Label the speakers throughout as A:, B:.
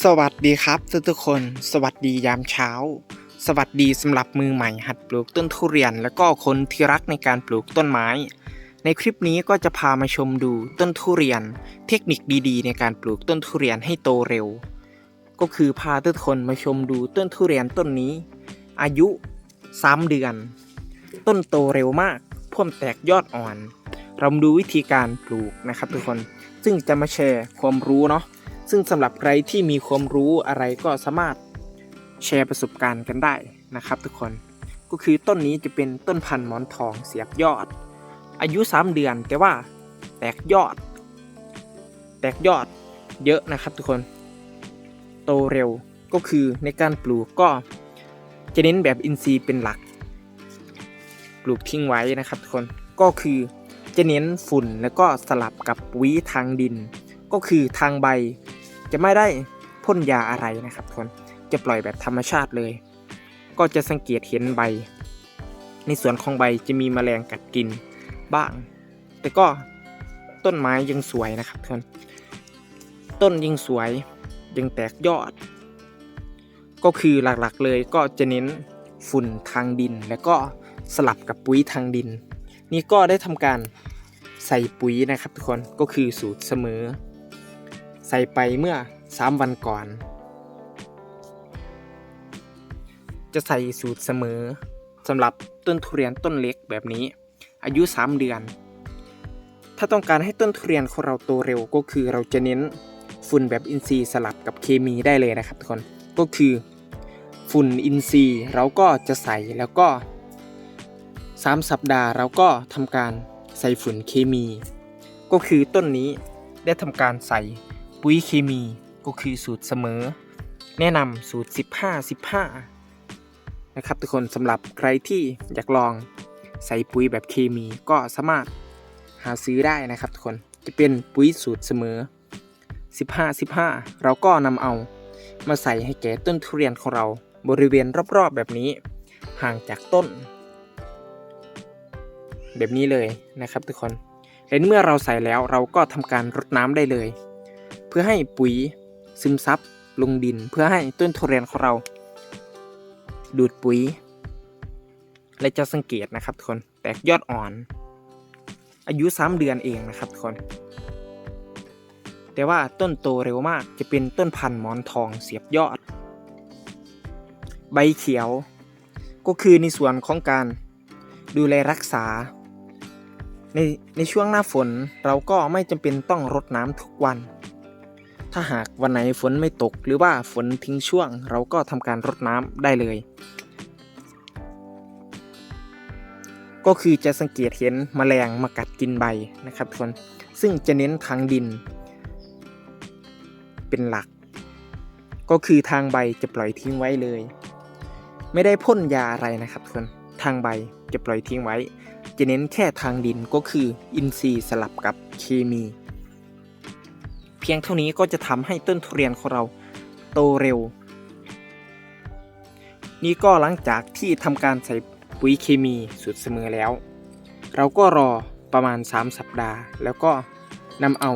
A: สวัสดีครับทุกทุกคน สวัสดียามเช้า สวัสดีสำหรับมือใหม่หัดปลูกต้นทุเรียน และก็คนที่รักในการปลูกต้นไม้ ในคลิปนี้ก็จะพามาชมดูต้นทุเรียน เทคนิคดีๆ ในการปลูกต้นทุเรียนให้โตเร็ว ก็คือพาทุกคนมาชมดูต้นทุเรียนต้นนี้ อายุ 3 เดือน ต้นโตเร็วมากพ่วมแตกยอดอ่อน เรามาดูวิธีการปลูกนะครับทุกคนซึ่งจะมาแชร์ความรู้เนาะ ซึ่งสำหรับใครที่มีความรู้อะไรก็สามารถแชร์ประสบการณ์กันได้นะครับ ทุกคนก็คือต้นนี้จะเป็นต้นพันธุ์หมอนทองเสียบยอด อายุ 3 เดือนแต่ว่าแตกยอด แตกยอดเยอะนะครับทุกคน โตเร็วก็คือในการปลูกก็จะเน้นแบบอินทรีย์เป็นหลัก ปลูกทิ้งไว้นะครับทุกคนก็คือจะเน้นฝุ่นแล้วก็สลับกับปุ๋ยทางดิน ก็คือทางใบ จะไม่ได้พ่นยาอะไรนะครับทุกคนจะปล่อยแบบธรรมชาติเลย ก็จะสังเกตเห็นใบ ในส่วนของใบจะมีแมลงกัดกินบ้าง แต่ก็ต้นไม้ยังสวยนะครับทุกคนต้นยังสวยยังแตกยอด ก็คือหลักๆเลยก็จะเน้นฝุ่นทางดิน แล้วก็สลับกับปุ๋ยทางดิน นี่ก็ได้ทำการใส่ปุ๋ยนะครับทุกคนก็คือสูตรเสมอ ส่ไปเมื่อ 3 วันก่อน จะใส่สูตรเสมอสำหรับต้นทุเรียนต้นเล็กแบบนี้ อายุ 3 เดือน ถ้าต้องการให้ต้นทุเรียนของเราโตเร็วก็คือเราจะเน้นฝุ่นแบบอินทรีย์สลับกับเคมีได้เลยนะครับทุกคนก็คือฝุ่นอินทรีย์เราก็จะใส่แล้วก็ 3 สัปดาห์เราก็ทำการใส่ฝุ่นเคมี ก็คือต้นนี้ได้ทำการใส่ ปุ๋ยเคมีก็คือสูตรเสมอ แนะนำสูตร 15 15 นะครับทุกคนสำหรับใครที่อยากลองใส่ปุ๋ยแบบเคมีก็สามารถหาซื้อได้นะครับทุกคนจะเป็นปุ๋ยสูตรเสมอ 15 15 เราก็นำเอามาใส่ให้แก่ต้นทุเรียนของเราบริเวณรอบๆแบบนี้ ห่างจากต้น แบบนี้เลยนะครับทุกคนและเมื่อเราใส่แล้วเราก็ทำการรดน้ำได้เลย เพื่อให้ปุ๋ยซึมซับลงดิน เพื่อให้ต้นทุเรียนของเรา ดูดปุ๋ย และจะสังเกตนะครับทุกคนแตกยอดอ่อน อายุ 3 เดือนเองนะครับทุกคน แต่ว่าต้นโตเร็วมากจะเป็นต้นพันธุ์หมอนทองเสียบยอด ใบเขียว ก็คือในส่วนของการดูแลรักษาในในช่วงหน้าฝนเราก็ไม่จำเป็นต้องรดน้ำทุกวัน ถ้าหากวันไหนฝนไม่ตกหรือว่าฝนทิ้งช่วง เราก็ทำการรดน้ำได้เลย ก็คือจะสังเกตเห็นแมลงมากัดกินใบนะครับทุกคนซึ่งจะเน้นทางดิน เป็นหลัก ก็คือทางใบจะปล่อยทิ้งไว้เลย ไม่ได้พ่นยาอะไรนะครับทุกคนทางใบจะปล่อยทิ้งไว้ จะเน้นแค่ทางดินก็คืออินทรีย์สลับกับเคมี เพียงเท่านี้ก็จะทำให้ต้นทุเรียนของเราโตเร็ว นี่ก็หลังจากที่ทำการใส่ปุ๋ยเคมีสูตรเสมอแล้ว เราก็รอประมาณ 3 สัปดาห์ แล้วก็นำเอา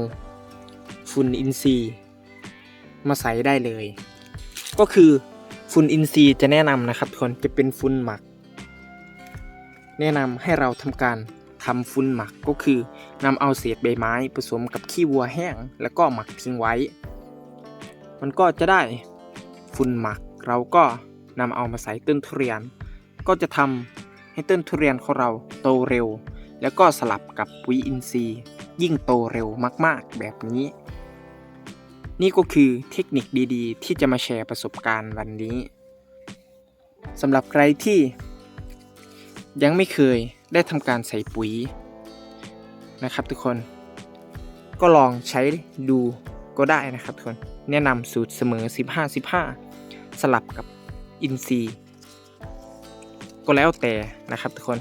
A: ฝุ่นอินทรีย์มาใส่ได้เลย ก็คือฝุ่นอินทรีย์จะแนะนำนะครับทุกคนจะเป็นฝุ่นหมัก แนะนำให้เราทำการ ทำฝุ่นหมักก็คือนำเอาเศษใบไม้ผสมกับขี้วัวแห้ง แล้วก็หมักทิ้งไว้ มันก็จะได้ฝุ่นหมัก เราก็นำเอามาใส่ต้นทุเรียน ก็จะทำให้ต้นทุเรียนของเราโตเร็ว แล้วก็สลับกับปุ๋ยอินทรีย์ ยิ่งโตเร็วมากๆ แบบนี้ นี่ก็คือเทคนิคดีๆ ที่จะมาแชร์ประสบการณ์วันนี้สำหรับใครที่ ยังไม่เคยได้ทำการใส่ปุ๋ยนะครับทุกคน ก็ลองใช้ดูก็ได้นะครับทุกคน แนะนำสูตรเสมอ 15 15 สลับกับอินทรีก็แล้วแต่นะครับทุกคน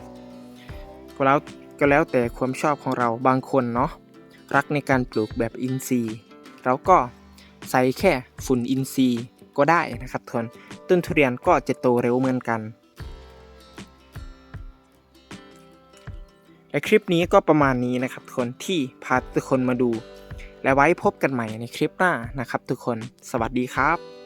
A: ก็แล้วก็แล้วแต่ความชอบของเราบางคนเนาะรักในการปลูกแบบอินทรีเราก็ใส่แค่ฝุ่นอินทรีก็ได้นะครับทุกคน ต้นทุเรียนก็จะโตเร็วเหมือนกัน และคลิปนี้ก็ประมาณนี้นะครับทุกคนที่พาทุกคนมาดู และไว้พบกันใหม่ในคลิปหน้านะครับทุกคน สวัสดีครับ